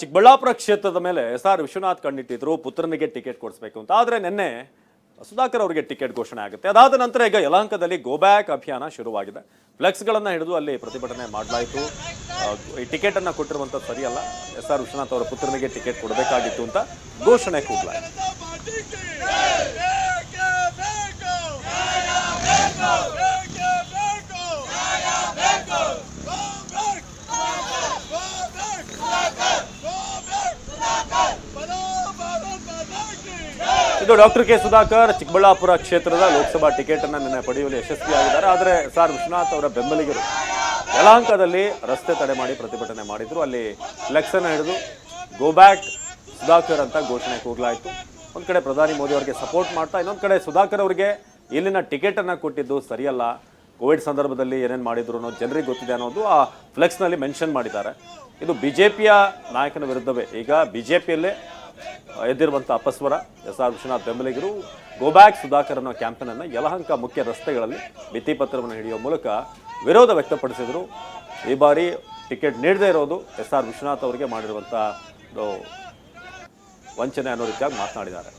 ಚಿಕ್ಕಬಳ್ಳಾಪುರ ಕ್ಷೇತ್ರದ ಮೇಲೆ S R Vishwanath ಕಣ್ಣಿಟ್ಟಿದ್ರು, ಪುತ್ರನಿಗೆ ಟಿಕೆಟ್ ಕೊಡಿಸ್ಬೇಕು ಅಂತ. ಆದ್ರೆ ನಿನ್ನೆ ಸುಧಾಕರ್ ಅವರಿಗೆ ಟಿಕೆಟ್ ಘೋಷಣೆ ಆಗುತ್ತೆ. ಅದಾದ ನಂತರ ಈಗ ಯಲಹಂಕದಲ್ಲಿ ಗೋ ಬ್ಯಾಕ್ ಅಭಿಯಾನ ಶುರುವಾಗಿದೆ. ಫ್ಲೆಕ್ಸ್ಗಳನ್ನು ಹಿಡಿದು ಅಲ್ಲಿ ಪ್ರತಿಭಟನೆ ಮಾಡಲಾಯಿತು. ಈ ಟಿಕೆಟ್ ಅನ್ನ ಕೊಟ್ಟಿರುವಂಥದ್ದು ಸರಿಯಲ್ಲ. ಎಸ್ ಆರ್ ವಿಶ್ವನಾಥ್ ಅವರ ಪುತ್ರನಿಗೆ ಟಿಕೆಟ್ ಕೊಡಬೇಕಾಗಿತ್ತು ಅಂತ ಘೋಷಣೆ ಕೂಗಲಾಯಿತು. ಇದು ಡಾಕ್ಟರ್ ಕೆ ಸುಧಾಕರ್, ಚಿಕ್ಕಬಳ್ಳಾಪುರ ಕ್ಷೇತ್ರದ ಲೋಕಸಭಾ ಟಿಕೆಟ್ ಅನ್ನ ನಿನ್ನೆ ಪಡೆಯುವಲ್ಲಿ ಯಶಸ್ವಿಯಾಗಿದ್ದಾರೆ. ಆದರೆ ಸಾರ್ ವಿಶ್ವನಾಥ್ ಅವರ ಬೆಂಬಲಿಗರು ಯಲಹಂಕದಲ್ಲಿ ರಸ್ತೆ ತಡೆ ಮಾಡಿ ಪ್ರತಿಭಟನೆ ಮಾಡಿದ್ರು. ಅಲ್ಲಿ ಫ್ಲೆಕ್ಸನ್ನು ಹಿಡಿದು ಗೋ ಬ್ಯಾಕ್ ಸುಧಾಕರ್ ಅಂತ ಘೋಷಣೆ ಕೂಗಲಾಯಿತು ಒಂದು ಕಡೆ ಪ್ರಧಾನಿ ಮೋದಿ ಅವರಿಗೆ ಸಪೋರ್ಟ್ ಮಾಡ್ತಾ, ಇನ್ನೊಂದು ಕಡೆ ಸುಧಾಕರ್ ಅವರಿಗೆ ಇಲ್ಲಿನ ಟಿಕೆಟ್ ಅನ್ನ ಕೊಟ್ಟಿದ್ದು ಸರಿಯಲ್ಲ. ಕೋವಿಡ್ ಸಂದರ್ಭದಲ್ಲಿ ಏನೇನು ಮಾಡಿದ್ರು ಅನ್ನೋದು ಜನರಿಗೆ ಗೊತ್ತಿದೆ ಅನ್ನೋದು ಆ ಫ್ಲೆಕ್ಸ್ನಲ್ಲಿ ಮೆನ್ಷನ್ ಮಾಡಿದ್ದಾರೆ. ಇದು ಬಿಜೆಪಿಯ ನಾಯಕನ ವಿರುದ್ಧವೇ. ಈಗ ಬಿಜೆಪಿಯಲ್ಲೇ ಎದ್ದಿರುವಂಥ ಅಪಸ್ವರ ಎಸ್ ಆರ್ ವಿಶ್ವನಾಥ್ ಬೆಂಬಲಿಗರು ಗೋಬ್ಯಾಕ್ ಸುಧಾಕರ್ ಅನ್ನೋ ಕ್ಯಾಂಪೇನನ್ನು ಯಲಹಂಕ ಮುಖ್ಯ ರಸ್ತೆಗಳಲ್ಲಿ ಭಿತ್ತಿಪತ್ರವನ್ನು ಹಿಡಿಯುವ ಮೂಲಕ ವಿರೋಧ ವ್ಯಕ್ತಪಡಿಸಿದರು. ಈ ಬಾರಿ ಟಿಕೆಟ್ ನೀಡದೇ ಇರೋದು ಎಸ್ ಆರ್ ವಿಶ್ವನಾಥ್ ಅವರಿಗೆ ಮಾಡಿರುವಂಥ ವಂಚನೆ ಅನ್ನೋ ರೀತಿಯಾಗಿ ಮಾತನಾಡಿದ್ದಾರೆ.